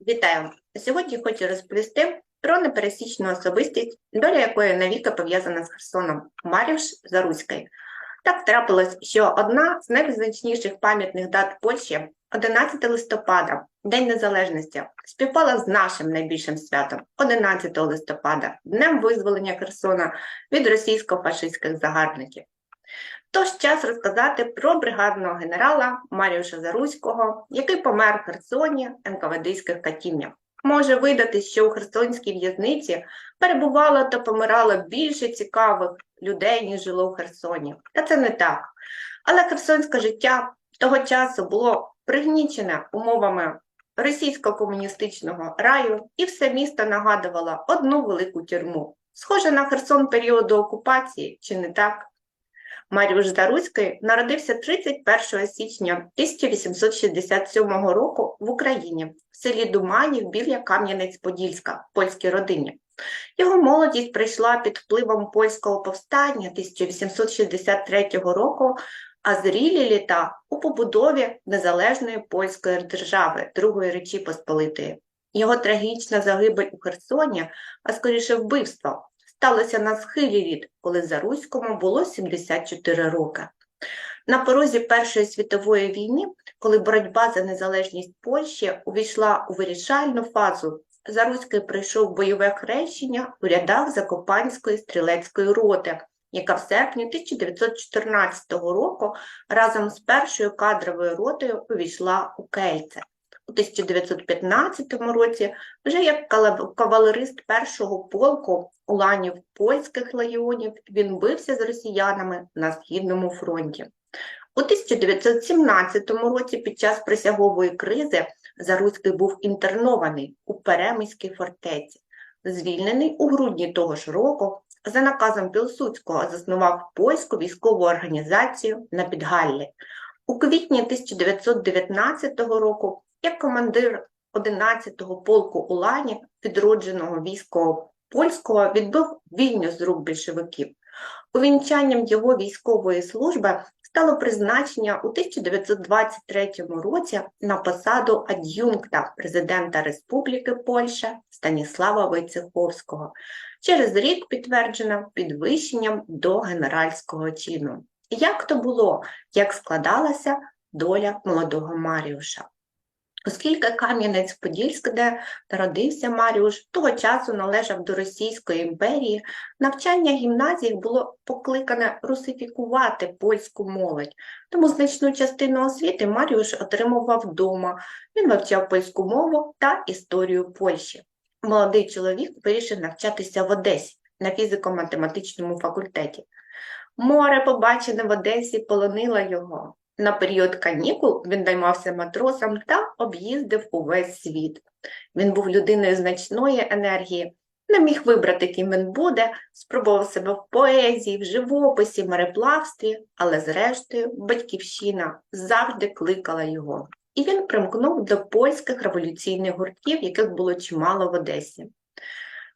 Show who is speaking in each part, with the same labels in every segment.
Speaker 1: Вітаю! Сьогодні хочу розповісти про непересічну особистість, доля якої навіки пов'язана з Херсоном Маріуш Заруський. Так трапилось, що одна з найвизначніших пам'ятних дат Польщі 11 листопада, День Незалежності, співпала з нашим найбільшим святом 11 листопада, Днем визволення Херсона від російсько-фашистських загарбників. Тож час розказати про бригадного генерала Маріуша Заруського, який помер в Херсоні НКВДських катівнях. Може видати, що у Херсонській в'язниці перебувало та помирало більше цікавих людей, ніж жило в Херсоні. Та це не так. Але херсонське життя того часу було пригнічене умовами російсько-комуністичного раю, і все місто нагадувало одну велику тюрму. Схоже на Херсон періоду окупації, чи не так? Маріуш Заруцький народився 31 січня 1867 року в Україні, в селі Думанів біля Кам'янець-Подільська, польській родині. Його молодість прийшла під впливом польського повстання 1863 року, а зрілі літа у побудові незалежної польської держави Другої Речі Посполитої. Його трагічна загибель у Херсоні, а скоріше вбивство, сталося на схилі літ, коли Заруському було 74 роки. На порозі Першої світової війни, коли боротьба за незалежність Польщі увійшла у вирішальну фазу, Заруський прийшов бойове хрещення у рядах Закопанської стрілецької роти, яка в серпні 1914 року разом з першою кадровою ротою увійшла у Кельце. У 1915 році вже як кавалерист першого полку уланів польських легіонів він бився з росіянами на Східному фронті. У 1917 році під час присягової кризи Заруцький був інтернований у Перемиській фортеці. Звільнений у грудні того ж року, за наказом Пілсудського заснував польську військову організацію на Підгаллі. У квітні 1919 року як командир 11-го полку Улані, відродженого військового польського, відбив вільню з рук більшовиків. Увінчанням його військової служби стало призначення у 1923 році на посаду ад'юнкта президента Республіки Польща Станіслава Войцеховського. Через рік підтверджено підвищенням до генеральського чину. Як то було, як складалася доля молодого Маріуша? Оскільки Кам'янець-Подільськ, де народився Маріуш, того часу належав до Російської імперії, навчання гімназії було покликане русифікувати польську молодь, тому значну частину освіти Маріуш отримував вдома. Він вивчав польську мову та історію Польщі. Молодий чоловік вирішив навчатися в Одесі на фізико-математичному факультеті. Море, побачене в Одесі, полонило його. На період канікул він наймався матросом та об'їздив увесь світ. Він був людиною значної енергії, не міг вибрати, ким він буде, спробував себе в поезії, в живописі, мореплавстві, але, зрештою, батьківщина завжди кликала його. І він примкнув до польських революційних гуртків, яких було чимало в Одесі.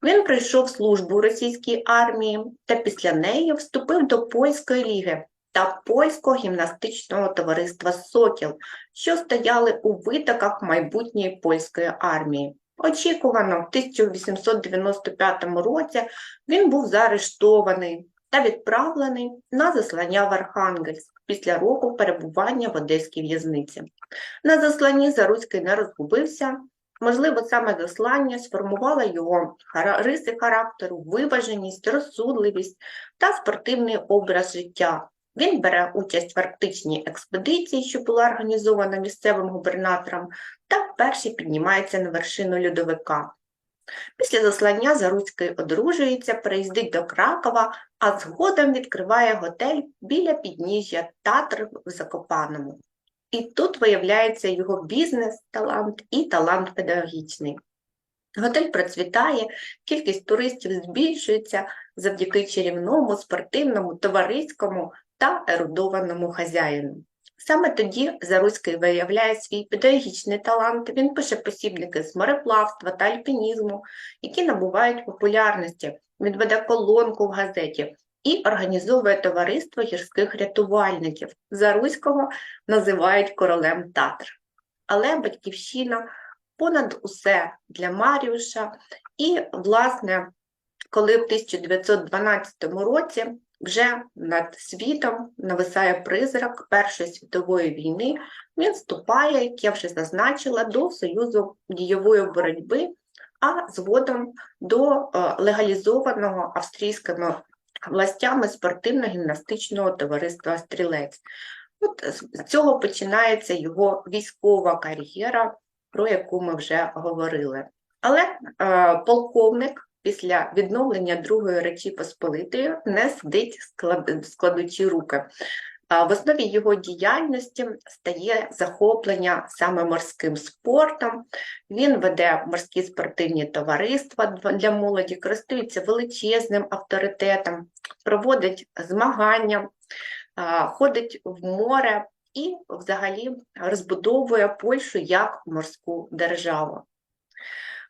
Speaker 1: Він пройшов службу у російській армії та після неї вступив до польської ліги та польського гімнастичного товариства Сокіл, що стояли у витоках майбутньої польської армії. Очікувано, в 1895 році він був заарештований та відправлений на заслання в Архангельськ після року перебування в Одеській в'язниці. На засланні Заруцький не розгубився. Можливо, саме заслання сформувало його риси характеру, виваженість, розсудливість та спортивний образ життя, він бере участь в арктичній експедиції, що була організована місцевим губернатором, та вперше піднімається на вершину льодовика. Після заслання Заруцький одружується, приїздить до Кракова, а згодом відкриває готель біля підніжжя Татр в Закопаному. І тут виявляється його бізнес, талант і талант педагогічний. Готель процвітає, кількість туристів збільшується завдяки чарівному, спортивному, товариському та ерудованому хазяїну. Саме тоді Заруцький виявляє свій педагогічний талант, він пише посібники з мореплавства та альпінізму, які набувають популярності, він веде колонку в газеті і організовує товариство гірських рятувальників. Заруського називають королем Татр. Але батьківщина понад усе для Маріуша. І, власне, коли в 1912 році вже над світом нависає призрак Першої світової війни, він вступає, як я вже зазначила, до Союзу дієвої боротьби, а згодом до е, легалізованого австрійськими властями спортивно-гімнастичного товариства Стрілець. От з цього починається його військова кар'єра, про яку ми вже говорили. Але е, полковник після відновлення Другої Речі Посполитої не сидить, склад, складучи руки. В основі його діяльності стає захоплення саме морським спортом. Він веде морські спортивні товариства для молоді, користується величезним авторитетом, проводить змагання, ходить в море і взагалі розбудовує Польщу як морську державу.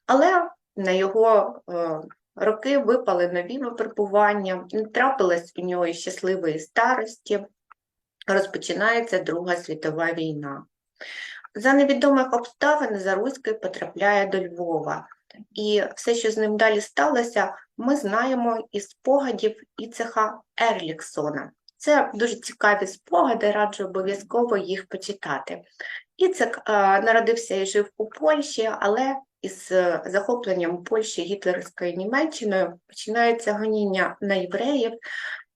Speaker 1: Але на його е, роки випали нові випробування, трапилось у нього щасливої старості, розпочинається Друга світова війна. За невідомих обставин Заруський потрапляє до Львова, і все, що з ним далі сталося, ми знаємо із спогадів Іцеха Ерліксона. Це дуже цікаві спогади, раджу обов'язково їх почитати. Іцек е, народився і жив у Польщі, але із захопленням Польщі гітлерською Німеччиною починається гоніння на євреїв,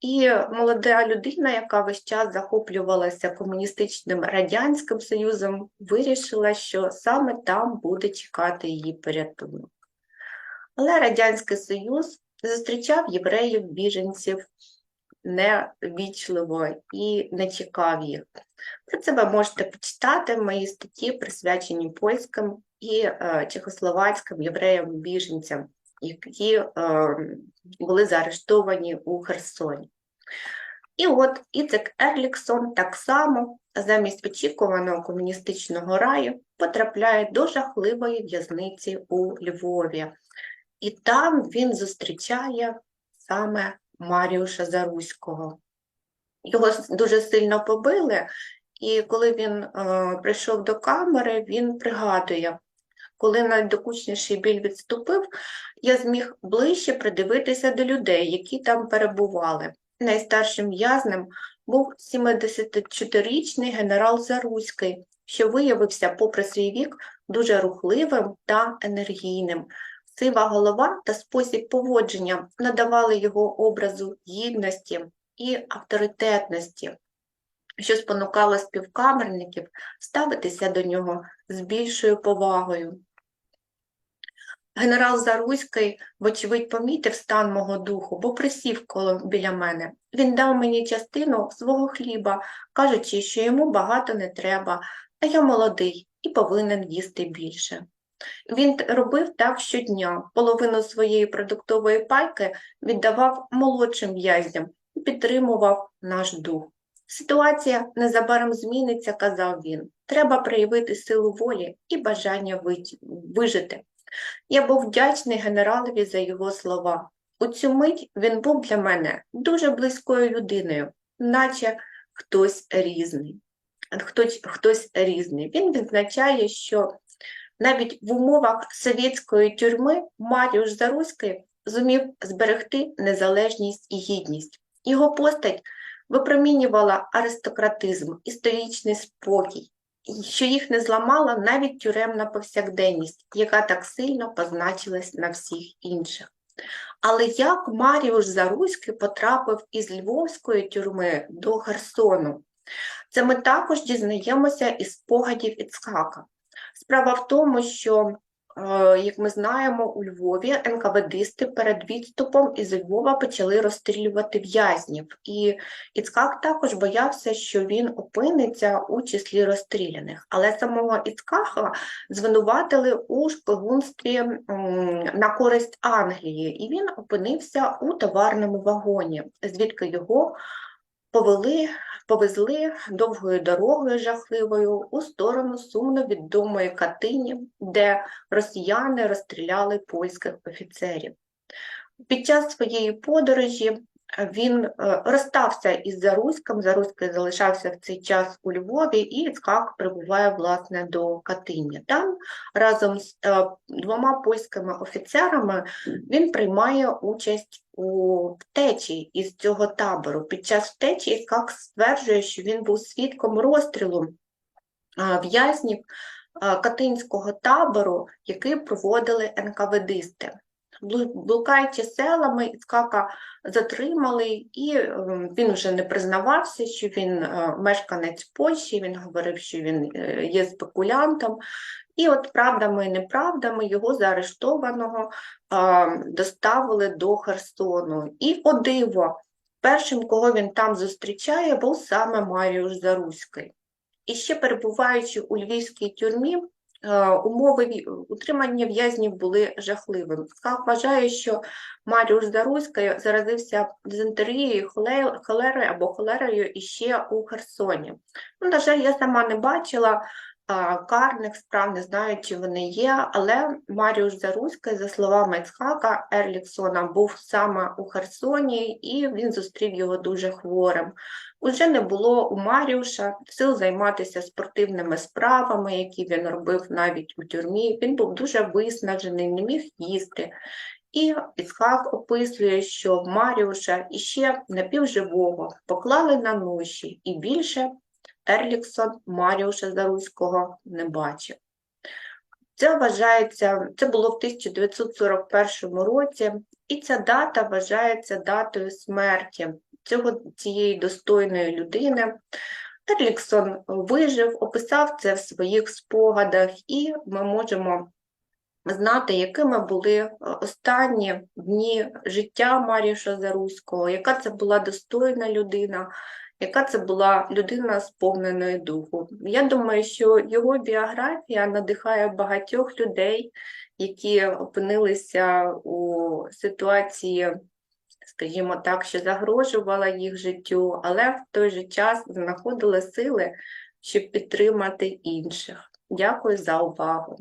Speaker 1: і молода людина, яка весь час захоплювалася комуністичним радянським союзом, вирішила, що саме там буде чекати її порятунок. Але Радянський Союз зустрічав євреїв, біженців невічливо і не чекав їх. Про це ви можете почитати в моїй статті, присвячені польським і е, чехословацьким євреям-біженцям, які е, були заарештовані у Херсоні. І от Іцек Ерліксон так само замість очікуваного комуністичного раю потрапляє до жахливої в'язниці у Львові. І там він зустрічає саме Маріуша Заруського. Його дуже сильно побили, і коли він е, прийшов до камери, він пригадує, коли найдокучніший біль відступив, я зміг ближче придивитися до людей, які там перебували. Найстаршим в'язнем був 74-річний генерал Заруський, що виявився, попри свій вік, дуже рухливим та енергійним. Сива голова та спосіб поводження надавали його образу гідності і авторитетності, що спонукало співкамерників ставитися до нього з більшою повагою. Генерал Заруський, вочевидь, помітив стан мого духу, бо присів коло біля мене. Він дав мені частину свого хліба, кажучи, що йому багато не треба, а я молодий і повинен їсти більше. Він робив так щодня, половину своєї продуктової пайки віддавав молодшим в'язням і підтримував наш дух. Ситуація незабаром зміниться, казав він. Треба проявити силу волі і бажання вижити. Я був вдячний генералові за його слова. У цю мить він був для мене дуже близькою людиною, наче хтось різний. Хтось, хтось різний. Він відзначає, що навіть в умовах совєтської тюрми Маріуш Заруський зумів зберегти незалежність і гідність. Його постать випромінювала аристократизм, історичний спокій, що їх не зламала навіть тюремна повсякденність, яка так сильно позначилась на всіх інших. Але як Маріуш Заруський потрапив із Львовської тюрми до Херсону? Це ми також дізнаємося із спогадів Іцхака. Справа в тому, що, е, як ми знаємо, у Львові НКВДисти перед відступом із Львова почали розстрілювати в'язнів, і Іцкак також боявся, що він опиниться у числі розстріляних. Але самого Іцкаха звинуватили у шпигунстві на користь Англії, і він опинився у товарному вагоні, звідки його повели повезли довгою дорогою жахливою у сторону сумно відомої Катині, де росіяни розстріляли польських офіцерів. Під час своєї подорожі він е, розстався із Заруськом, Заруський залишався в цей час у Львові, і Іцкак прибуває власне до Катині. Там разом з е, двома польськими офіцерами він приймає участь у втечі із цього табору. Під час втечі Іцкак стверджує, що він був свідком розстрілу а, в'язнів Катинського табору, який проводили НКВДисти. Блу- Блукаючи селами, Іцкака затримали, і ем, він вже не признавався, що він е, мешканець Польщі, він говорив, що він е, є спекулянтом. І от правдами і неправдами його заарештованого а, доставили до Херсону. І, о диво, першим, кого він там зустрічає, був саме Маріуш Заруський. І ще перебуваючи у львівській тюрмі, е, умови ві- утримання в'язнів були жахливими. Сках вважає, що Маріуш Заруський заразився дизентерією, холе- холерою або холерою іще у Херсоні. Ну, на жаль, я сама не бачила карних справ, не знаю, чи вони є, але Маріуш Заруський, за словами Ецхака Ерліксона, був саме у Херсоні, і він зустрів його дуже хворим. Уже не було у Маріуша сил займатися спортивними справами, які він робив навіть у тюрмі. Він був дуже виснажений, не міг їсти. І Ісхак описує, що Маріуша іще напівживого поклали на ноші, і більше Ерліксон Маріуша Заруського не бачив. Це вважається, це було в 1941 році, і ця дата вважається датою смерті цього, цієї достойної людини. Ерліксон вижив, описав це в своїх спогадах, і ми можемо знати, якими були е, останні дні життя Маріуша Заруського, яка це була достойна людина, яка це була людина сповненої духу. Я думаю, що його біографія надихає багатьох людей, які опинилися у ситуації, скажімо так, що загрожувала їх життю, але в той же час знаходили сили, щоб підтримати інших. Дякую за увагу.